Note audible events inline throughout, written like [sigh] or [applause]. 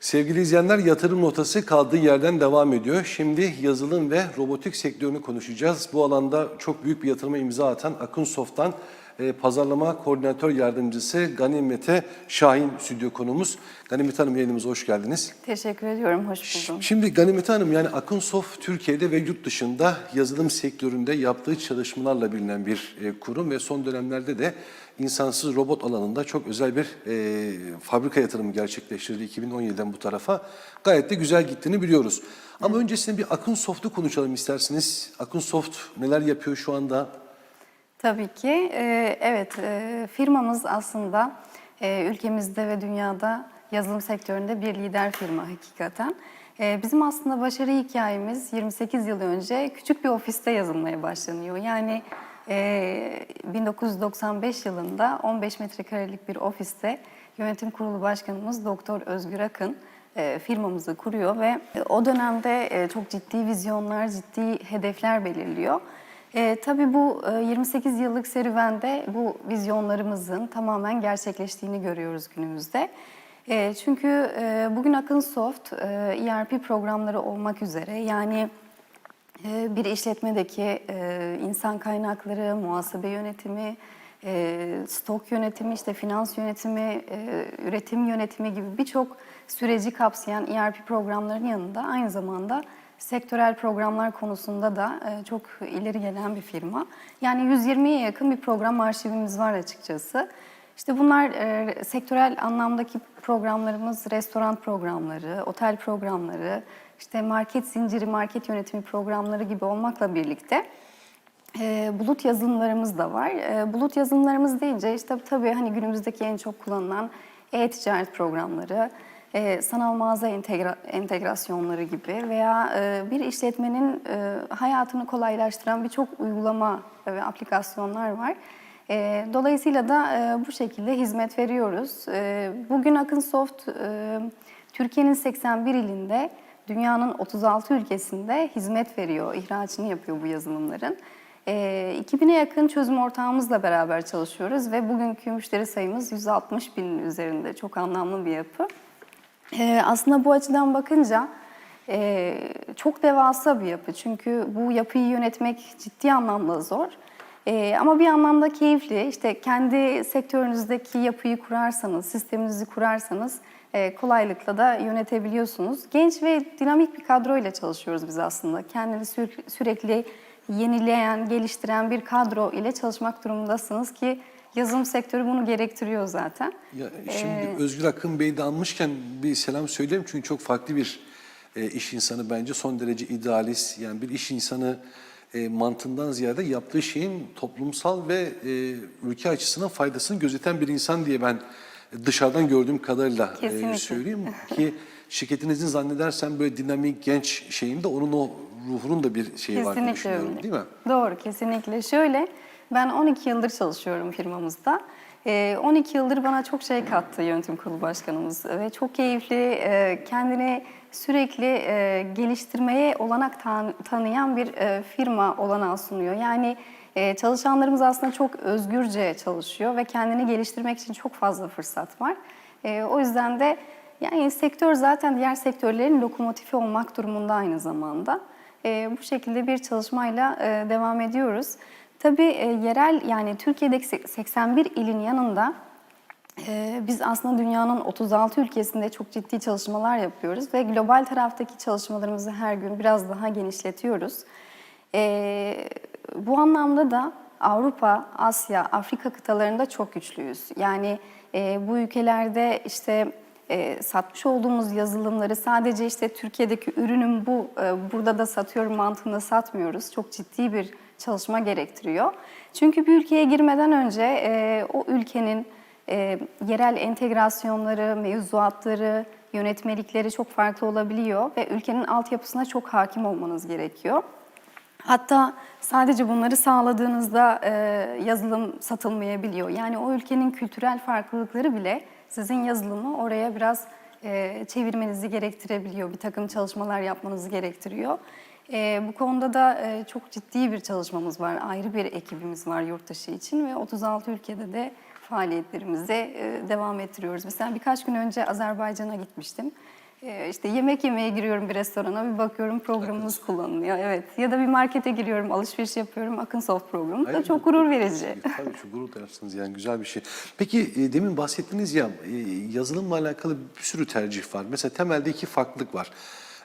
Sevgili izleyenler yatırım notası kaldığı yerden devam ediyor. Şimdi yazılım ve robotik sektörünü konuşacağız. Bu alanda çok büyük bir yatırıma imza atan Akınsoft'tan e, pazarlama koordinatör yardımcısı Ganimete Şahin stüdyo konumuz. Ganimet Hanım yayınımıza hoş geldiniz. Teşekkür ediyorum, hoş buldum. Şimdi Ganimet Hanım yani Akınsoft Türkiye'de ve yurt dışında yazılım sektöründe yaptığı çalışmalarla bilinen bir e, kurum ve son dönemlerde de insansız robot alanında çok özel bir e, fabrika yatırımı gerçekleştirdi 2017'den bu tarafa. Gayet de güzel gittiğini biliyoruz. Ama öncesinde bir Akınsoft'u konuşalım isterseniz. Akınsoft neler yapıyor şu anda? Tabii ki. Ee, evet, e, firmamız aslında e, ülkemizde ve dünyada yazılım sektöründe bir lider firma hakikaten. E, Bizim aslında başarı hikayemiz 28 yıl önce küçük bir ofiste yazılmaya başlanıyor. Yani e, 1995 yılında 15 metrekarelik bir ofiste yönetim kurulu başkanımız Doktor Özgür Akın e, firmamızı kuruyor ve o dönemde e, çok ciddi vizyonlar, ciddi hedefler belirliyor. E, tabii bu e, 28 yıllık serüvende bu vizyonlarımızın tamamen gerçekleştiğini görüyoruz günümüzde. E, çünkü e, bugün Akınsoft e, ERP programları olmak üzere yani e, bir işletmedeki e, insan kaynakları, muhasebe yönetimi, e, stok yönetimi, işte finans yönetimi, e, üretim yönetimi gibi birçok süreci kapsayan ERP programlarının yanında aynı zamanda sektörel programlar konusunda da çok ileri gelen bir firma. Yani 120'ye yakın bir program arşivimiz var açıkçası. İşte bunlar sektörel anlamdaki programlarımız restoran programları, otel programları, işte market zinciri, market yönetimi programları gibi olmakla birlikte e, bulut yazılımlarımız da var. E, bulut yazılımlarımız deyince işte tabii hani günümüzdeki en çok kullanılan e-ticaret programları, e, sanal mağaza entegra- entegrasyonları gibi veya e, bir işletmenin e, hayatını kolaylaştıran birçok uygulama ve aplikasyonlar var. E, dolayısıyla da e, bu şekilde hizmet veriyoruz. E, bugün Akınsoft e, Türkiye'nin 81 ilinde, dünyanın 36 ülkesinde hizmet veriyor, ihracını yapıyor bu yazılımların. E, 2000'e yakın çözüm ortağımızla beraber çalışıyoruz ve bugünkü müşteri sayımız 160 binin üzerinde. Çok anlamlı bir yapı. Ee, aslında bu açıdan bakınca e, çok devasa bir yapı. Çünkü bu yapıyı yönetmek ciddi anlamda zor. E, ama bir anlamda keyifli. İşte kendi sektörünüzdeki yapıyı kurarsanız, sisteminizi kurarsanız kolaylıkla da yönetebiliyorsunuz. Genç ve dinamik bir kadroyla çalışıyoruz biz aslında. Kendini sü- sürekli yenileyen, geliştiren bir kadro ile çalışmak durumundasınız ki yazılım sektörü bunu gerektiriyor zaten. Ya şimdi Özgür Akın Bey'i de almışken bir selam söyleyeyim çünkü çok farklı bir e, iş insanı bence son derece idealist yani bir iş insanı e, mantığından ziyade yaptığı şeyin toplumsal ve e, ülke açısından faydasını gözeten bir insan diye ben dışarıdan gördüğüm kadarıyla e, Kesinlikle. söyleyeyim [laughs] ki şirketinizin zannedersem böyle dinamik genç şeyinde onun o ruhunun da bir şeyi var diye düşünüyorum öyle. değil mi? Doğru, kesinlikle. Şöyle, ben 12 yıldır çalışıyorum firmamızda. Ee, 12 yıldır bana çok şey kattı yönetim kurulu başkanımız ve çok keyifli, e, kendini sürekli e, geliştirmeye olanak tan- tanıyan bir e, firma olanağı sunuyor. Yani e, çalışanlarımız aslında çok özgürce çalışıyor ve kendini geliştirmek için çok fazla fırsat var. E, o yüzden de yani sektör zaten diğer sektörlerin lokomotifi olmak durumunda aynı zamanda. E, bu şekilde bir çalışmayla e, devam ediyoruz. Tabii e, yerel yani Türkiye'deki sek- 81 ilin yanında e, biz aslında dünyanın 36 ülkesinde çok ciddi çalışmalar yapıyoruz ve global taraftaki çalışmalarımızı her gün biraz daha genişletiyoruz. Bu anlamda da Avrupa, Asya, Afrika kıtalarında çok güçlüyüz. Yani e, bu ülkelerde işte e, satmış olduğumuz yazılımları sadece işte Türkiye'deki ürünün bu e, burada da satıyorum mantığında satmıyoruz. Çok ciddi bir çalışma gerektiriyor. Çünkü bir ülkeye girmeden önce e, o ülkenin e, yerel entegrasyonları, mevzuatları, yönetmelikleri çok farklı olabiliyor ve ülkenin altyapısına çok hakim olmanız gerekiyor. Hatta sadece bunları sağladığınızda e, yazılım satılmayabiliyor. Yani o ülkenin kültürel farklılıkları bile sizin yazılımı oraya biraz e, çevirmenizi gerektirebiliyor. Bir takım çalışmalar yapmanızı gerektiriyor. E, bu konuda da e, çok ciddi bir çalışmamız var. Ayrı bir ekibimiz var yurt dışı için ve 36 ülkede de faaliyetlerimizi e, devam ettiriyoruz. Mesela birkaç gün önce Azerbaycan'a gitmiştim. E, işte yemek yemeye giriyorum bir restorana bir bakıyorum programımız kullanılıyor. Evet. Ya da bir markete giriyorum alışveriş yapıyorum Akınsoft programı. Da çok gurur verici. Tabii şu gurur duyarsınız yani güzel bir şey. Peki e, demin bahsettiniz ya e, yazılımla alakalı bir sürü tercih var. Mesela temelde iki farklılık var.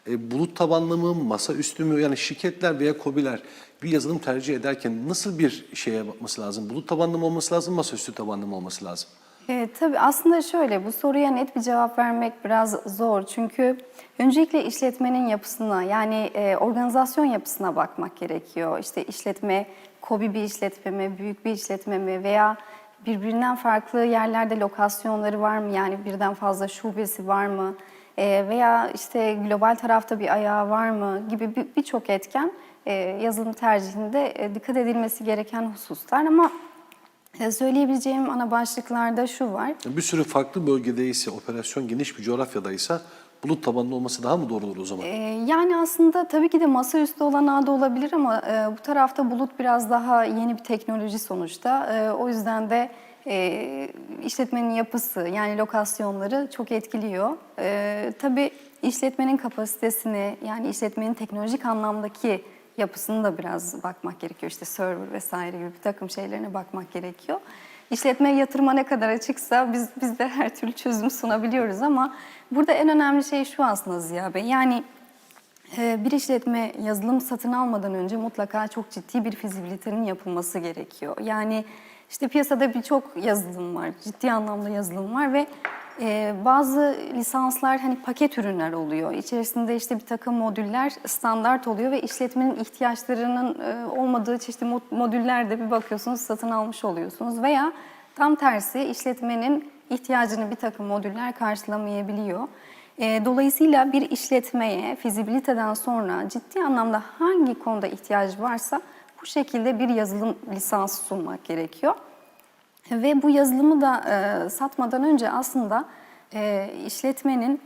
E, bulut tabanlı mı, masa üstü mü? Yani şirketler veya kobiler bir yazılım tercih ederken nasıl bir şeye bakması lazım? Bulut tabanlı mı olması lazım, masaüstü tabanlı mı olması lazım? Evet, tabii aslında şöyle bu soruya net bir cevap vermek biraz zor. Çünkü öncelikle işletmenin yapısına yani e, organizasyon yapısına bakmak gerekiyor. İşte işletme kobi bir işletme mi, büyük bir işletme mi veya birbirinden farklı yerlerde lokasyonları var mı? Yani birden fazla şubesi var mı? E, veya işte global tarafta bir ayağı var mı gibi bir- birçok etken e, yazılım tercihinde e, dikkat edilmesi gereken hususlar ama e, Söyleyebileceğim ana başlıklarda şu var. Bir sürü farklı bölgedeyse, operasyon geniş bir coğrafyadaysa bulut tabanlı olması daha mı doğru olur o zaman? E, Yani aslında tabii ki de masaüstü olanağı da olabilir ama e, bu tarafta bulut biraz daha yeni bir teknoloji sonuçta. E, O yüzden de e, işletmenin yapısı yani lokasyonları çok etkiliyor. E, Tabii işletmenin kapasitesini yani işletmenin teknolojik anlamdaki yapısını da biraz bakmak gerekiyor. İşte server vesaire gibi bir takım şeylerine bakmak gerekiyor. İşletme yatırıma ne kadar açıksa biz, biz de her türlü çözüm sunabiliyoruz ama burada en önemli şey şu aslında Ziya Bey. Yani e, bir işletme yazılım satın almadan önce mutlaka çok ciddi bir fizibilitenin yapılması gerekiyor. Yani işte piyasada birçok yazılım var, ciddi anlamda yazılım var ve e, bazı lisanslar hani paket ürünler oluyor. İçerisinde işte bir takım modüller standart oluyor ve işletmenin ihtiyaçlarının e, olmadığı çeşitli mod- modüller de bir bakıyorsunuz satın almış oluyorsunuz veya tam tersi işletmenin ihtiyacını bir takım modüller karşılamayabiliyor. E, Dolayısıyla bir işletmeye fizibiliteden sonra ciddi anlamda hangi konuda ihtiyacı varsa bu şekilde bir yazılım lisansı sunmak gerekiyor. Ve bu yazılımı da e, satmadan önce aslında e, işletmenin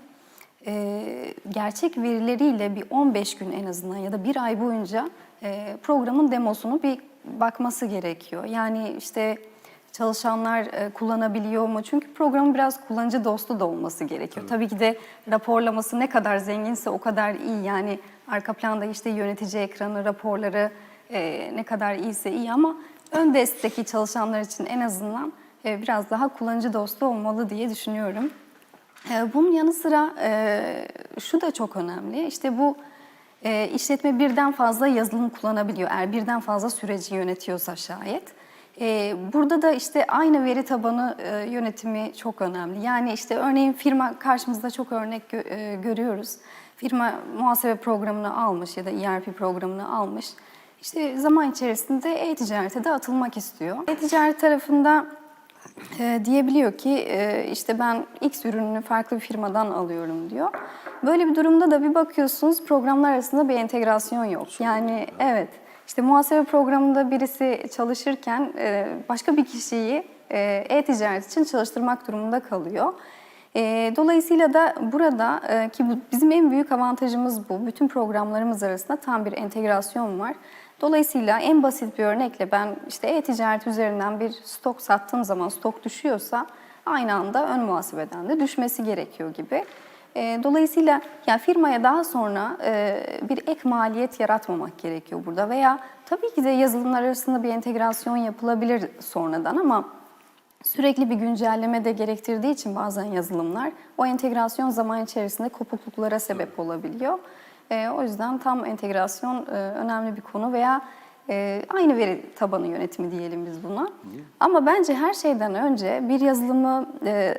e, gerçek verileriyle bir 15 gün en azından ya da bir ay boyunca e, programın demosunu bir bakması gerekiyor. Yani işte çalışanlar e, kullanabiliyor mu? Çünkü programın biraz kullanıcı dostu da olması gerekiyor. Tabii ki de raporlaması ne kadar zenginse o kadar iyi. Yani arka planda işte yönetici ekranı, raporları e, ne kadar iyiyse iyi ama ön destteki çalışanlar için en azından e, biraz daha kullanıcı dostu olmalı diye düşünüyorum. E, Bunun yanı sıra e, şu da çok önemli. İşte bu e, işletme birden fazla yazılım kullanabiliyor. Eğer birden fazla süreci yönetiyorsa şayet. E, Burada da işte aynı veri tabanı e, yönetimi çok önemli. Yani işte örneğin firma karşımızda çok örnek gö- e, görüyoruz. Firma muhasebe programını almış ya da ERP programını almış. İşte zaman içerisinde e-ticarete de atılmak istiyor. E-ticaret tarafında e, diyebiliyor ki e, işte ben X ürününü farklı bir firmadan alıyorum diyor. Böyle bir durumda da bir bakıyorsunuz programlar arasında bir entegrasyon yok. Yani evet işte muhasebe programında birisi çalışırken e, başka bir kişiyi e, e-ticaret için çalıştırmak durumunda kalıyor. E, dolayısıyla da burada e, ki bu bizim en büyük avantajımız bu. Bütün programlarımız arasında tam bir entegrasyon var. Dolayısıyla en basit bir örnekle ben işte e-ticaret üzerinden bir stok sattığım zaman stok düşüyorsa aynı anda ön muhasebeden de düşmesi gerekiyor gibi. E, dolayısıyla yani firmaya daha sonra e, bir ek maliyet yaratmamak gerekiyor burada veya tabii ki de yazılımlar arasında bir entegrasyon yapılabilir sonradan ama sürekli bir güncelleme de gerektirdiği için bazen yazılımlar o entegrasyon zaman içerisinde kopukluklara sebep olabiliyor. E, o yüzden tam entegrasyon e, önemli bir konu veya e, aynı veri tabanı yönetimi diyelim biz buna. Ama bence her şeyden önce bir yazılımı e,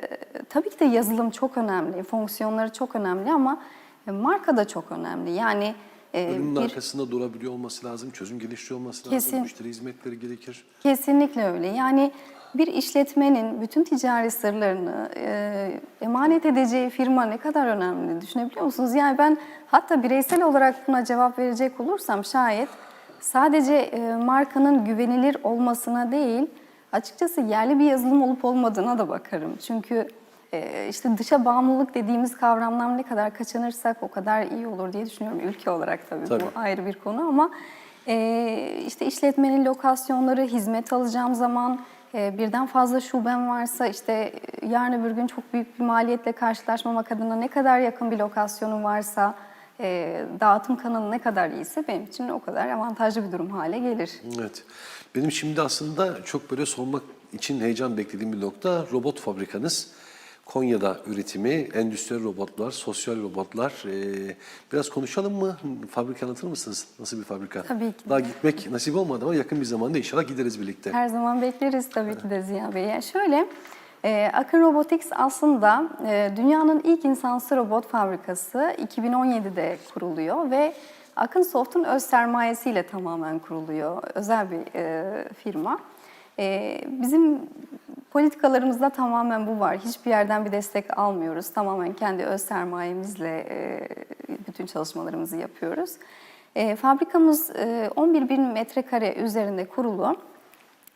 tabii ki de yazılım çok önemli, fonksiyonları çok önemli ama e, marka da çok önemli. Yani e, Ürünün bir arkasında durabiliyor olması lazım, çözüm geliştiriyor olması Kesin. lazım, müşteri hizmetleri gerekir. Kesinlikle öyle. Yani bir işletmenin bütün ticari sırlarını e, emanet edeceği firma ne kadar önemli düşünebiliyor musunuz? Yani ben hatta bireysel olarak buna cevap verecek olursam şayet sadece e, markanın güvenilir olmasına değil, açıkçası yerli bir yazılım olup olmadığına da bakarım. Çünkü e, işte dışa bağımlılık dediğimiz kavramdan ne kadar kaçınırsak o kadar iyi olur diye düşünüyorum ülke olarak tabii, Tabii. bu ayrı bir konu ama e, işte işletmenin lokasyonları, hizmet alacağım zaman birden fazla şuben varsa işte e, yarın öbür gün çok büyük bir maliyetle karşılaşmamak adına ne kadar yakın bir lokasyonu varsa e, dağıtım kanalı ne kadar iyiyse benim için o kadar avantajlı bir durum hale gelir. Evet. Benim şimdi aslında çok böyle sormak için heyecan beklediğim bir nokta robot fabrikanız. Konya'da üretimi, endüstriyel robotlar, sosyal robotlar. Ee, biraz konuşalım mı? Fabrika anlatır mısınız? Nasıl bir fabrika? Tabii ki Daha gitmek nasip olmadı ama yakın bir zamanda inşallah gideriz birlikte. Her zaman bekleriz tabii ki de Ziya Bey. Yani şöyle, e, Akın Robotics aslında e, dünyanın ilk insansız robot fabrikası 2017'de kuruluyor ve Akın Soft'un öz sermayesiyle tamamen kuruluyor. Özel bir e, firma. E, bizim politikalarımızda tamamen bu var. Hiçbir yerden bir destek almıyoruz. Tamamen kendi öz sermayemizle e, bütün çalışmalarımızı yapıyoruz. E, fabrikamız e, 11 bin metrekare üzerinde kurulu.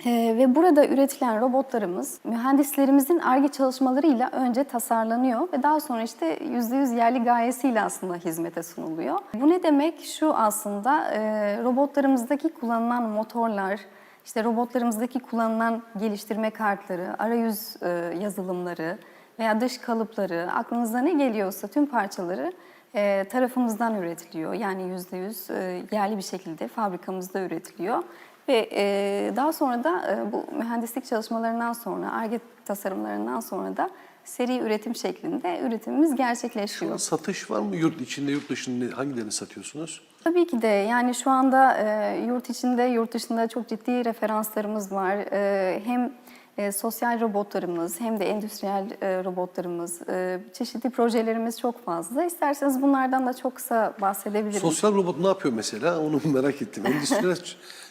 Ve burada üretilen robotlarımız mühendislerimizin ARGE çalışmalarıyla önce tasarlanıyor ve daha sonra işte %100 yerli gayesiyle aslında hizmete sunuluyor. Bu ne demek? Şu aslında e, robotlarımızdaki kullanılan motorlar, işte robotlarımızdaki kullanılan geliştirme kartları, arayüz e, yazılımları veya dış kalıpları, aklınıza ne geliyorsa tüm parçaları e, tarafımızdan üretiliyor. Yani %100 e, yerli bir şekilde fabrikamızda üretiliyor. Ve e, daha sonra da e, bu mühendislik çalışmalarından sonra, ARGE tasarımlarından sonra da seri üretim şeklinde üretimimiz gerçekleşiyor. Satış var mı yurt içinde, yurt dışında hangilerini satıyorsunuz? Tabii ki de yani şu anda e, yurt içinde, yurt dışında çok ciddi referanslarımız var. E, hem e, sosyal robotlarımız hem de endüstriyel e, robotlarımız, e, çeşitli projelerimiz çok fazla. İsterseniz bunlardan da çok kısa bahsedebilirim. Sosyal robot ne yapıyor mesela? Onu merak ettim. [laughs] Endüstriyel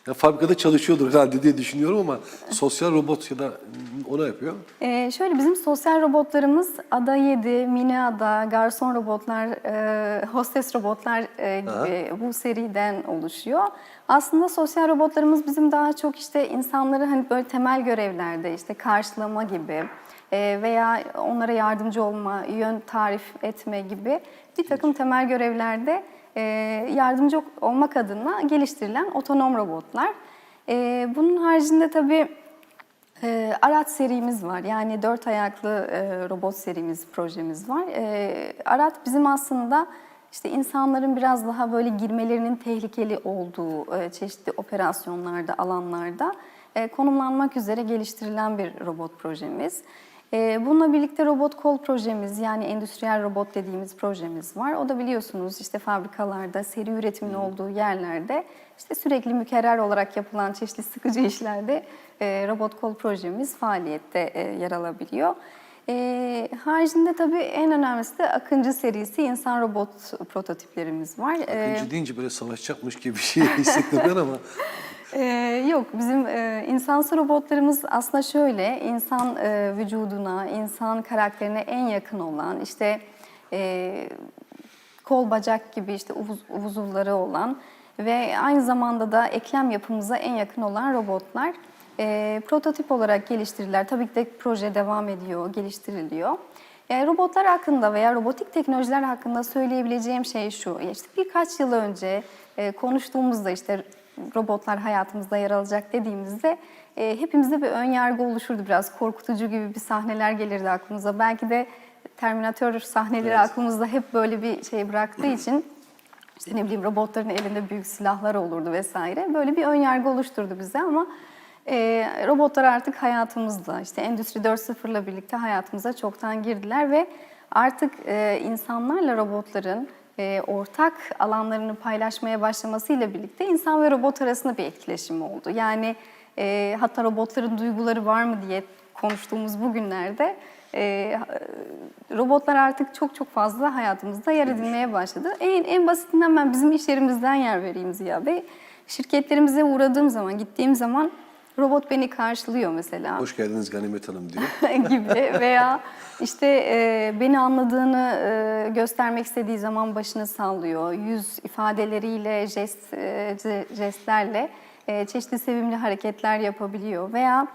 ya fabrikada çalışıyordur herhalde diye düşünüyorum ama sosyal robot ya da o ne yapıyor? Ee, şöyle bizim sosyal robotlarımız Ada 7, Mini Ada, garson robotlar, e, hostes robotlar e, gibi bu seriden oluşuyor. Aslında sosyal robotlarımız bizim daha çok işte insanları hani böyle temel görevlerde işte karşılama gibi e, veya onlara yardımcı olma, yön tarif etme gibi bir takım temel görevlerde e, yardımcı olmak adına geliştirilen otonom robotlar. E, bunun haricinde tabii e, Arat serimiz var. Yani dört ayaklı e, robot serimiz, projemiz var. E, Arat bizim aslında işte insanların biraz daha böyle girmelerinin tehlikeli olduğu e, çeşitli operasyonlarda, alanlarda konumlanmak üzere geliştirilen bir robot projemiz. E, bununla birlikte robot kol projemiz yani endüstriyel robot dediğimiz projemiz var. O da biliyorsunuz işte fabrikalarda, seri üretimin olduğu yerlerde işte sürekli mükerrer olarak yapılan çeşitli sıkıcı işlerde e, robot kol projemiz faaliyette e, yer alabiliyor. E, haricinde tabii en önemlisi de Akıncı serisi insan robot prototiplerimiz var. E, Akıncı deyince böyle savaşacakmış gibi bir şey hissettim ben ama [laughs] Ee, yok, bizim e, insansı robotlarımız aslında şöyle, insan e, vücuduna, insan karakterine en yakın olan, işte e, kol bacak gibi işte uvuz, uzuvları olan ve aynı zamanda da eklem yapımıza en yakın olan robotlar. E, prototip olarak geliştiriler. Tabii ki de proje devam ediyor, geliştiriliyor. E, robotlar hakkında veya robotik teknolojiler hakkında söyleyebileceğim şey şu. İşte birkaç yıl önce e, konuştuğumuzda işte robotlar hayatımızda yer alacak dediğimizde e, hepimizde bir ön yargı oluşurdu. Biraz korkutucu gibi bir sahneler gelirdi aklımıza. Belki de Terminator sahneleri Evet. aklımızda hep böyle bir şey bıraktığı için işte ne bileyim robotların elinde büyük silahlar olurdu vesaire. Böyle bir ön yargı oluşturdu bize ama e, robotlar artık hayatımızda. İşte Endüstri 4.0 ile birlikte hayatımıza çoktan girdiler ve artık e, insanlarla robotların e, ortak alanlarını paylaşmaya başlamasıyla birlikte insan ve robot arasında bir etkileşim oldu. Yani e, hatta robotların duyguları var mı diye konuştuğumuz bu günlerde e, robotlar artık çok çok fazla hayatımızda yer edinmeye başladı. En, en basitinden ben bizim iş yerimizden yer vereyim Ziya Bey. Şirketlerimize uğradığım zaman, gittiğim zaman robot beni karşılıyor mesela hoş geldiniz Ganimet Hanım diyor. [laughs] gibi veya işte e, beni anladığını e, göstermek istediği zaman başını sallıyor. Yüz ifadeleriyle, jest, e, jestlerle e, çeşitli sevimli hareketler yapabiliyor veya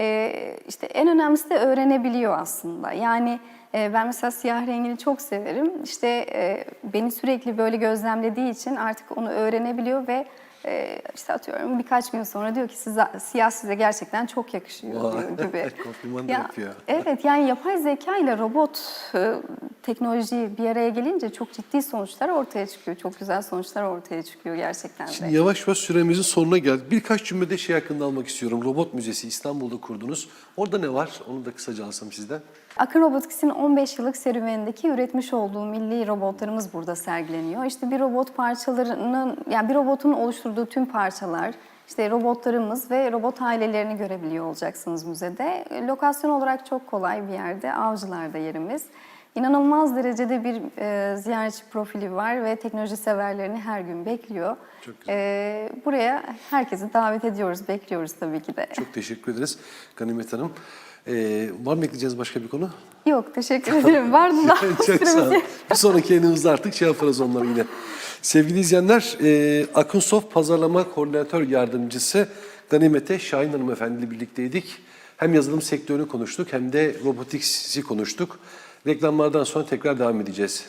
e, işte en önemlisi de öğrenebiliyor aslında. Yani e, ben mesela siyah rengini çok severim. İşte e, beni sürekli böyle gözlemlediği için artık onu öğrenebiliyor ve e, işte atıyorum birkaç gün sonra diyor ki size, siyah size gerçekten çok yakışıyor diyor gibi. [laughs] kompliman Ya, yapıyor. Evet yani yapay zeka ile robot e, teknoloji bir araya gelince çok ciddi sonuçlar ortaya çıkıyor. Çok güzel sonuçlar ortaya çıkıyor gerçekten de. Şimdi yavaş yavaş süremizin sonuna geldik. Birkaç cümlede şey hakkında almak istiyorum. Robot Müzesi İstanbul'da kurdunuz. Orada ne var? Onu da kısaca alsam sizden. Akın Robotics'in 15 yıllık serüvenindeki üretmiş olduğu milli robotlarımız burada sergileniyor. İşte bir robot parçalarının, yani bir robotun oluşturduğu tüm parçalar, işte robotlarımız ve robot ailelerini görebiliyor olacaksınız müzede. Lokasyon olarak çok kolay bir yerde, Avcılar'da yerimiz. İnanılmaz derecede bir e, ziyaretçi profili var ve teknoloji severlerini her gün bekliyor. Çok güzel. E, buraya herkesi davet ediyoruz, bekliyoruz tabii ki de. Çok teşekkür ederiz Ganimet Hanım. Ee, var mı ekleyeceğiniz başka bir konu? Yok, teşekkür ederim. Vardı da [laughs] Çok sağ olun. süremiz Bir sonraki yayınımızda artık şey yaparız onları yine. Sevgili izleyenler, e, Akınsoft Pazarlama Koordinatör Yardımcısı Ganimete Şahin Hanım Efendi ile birlikteydik. Hem yazılım sektörünü konuştuk hem de robotics'i konuştuk. Reklamlardan sonra tekrar devam edeceğiz.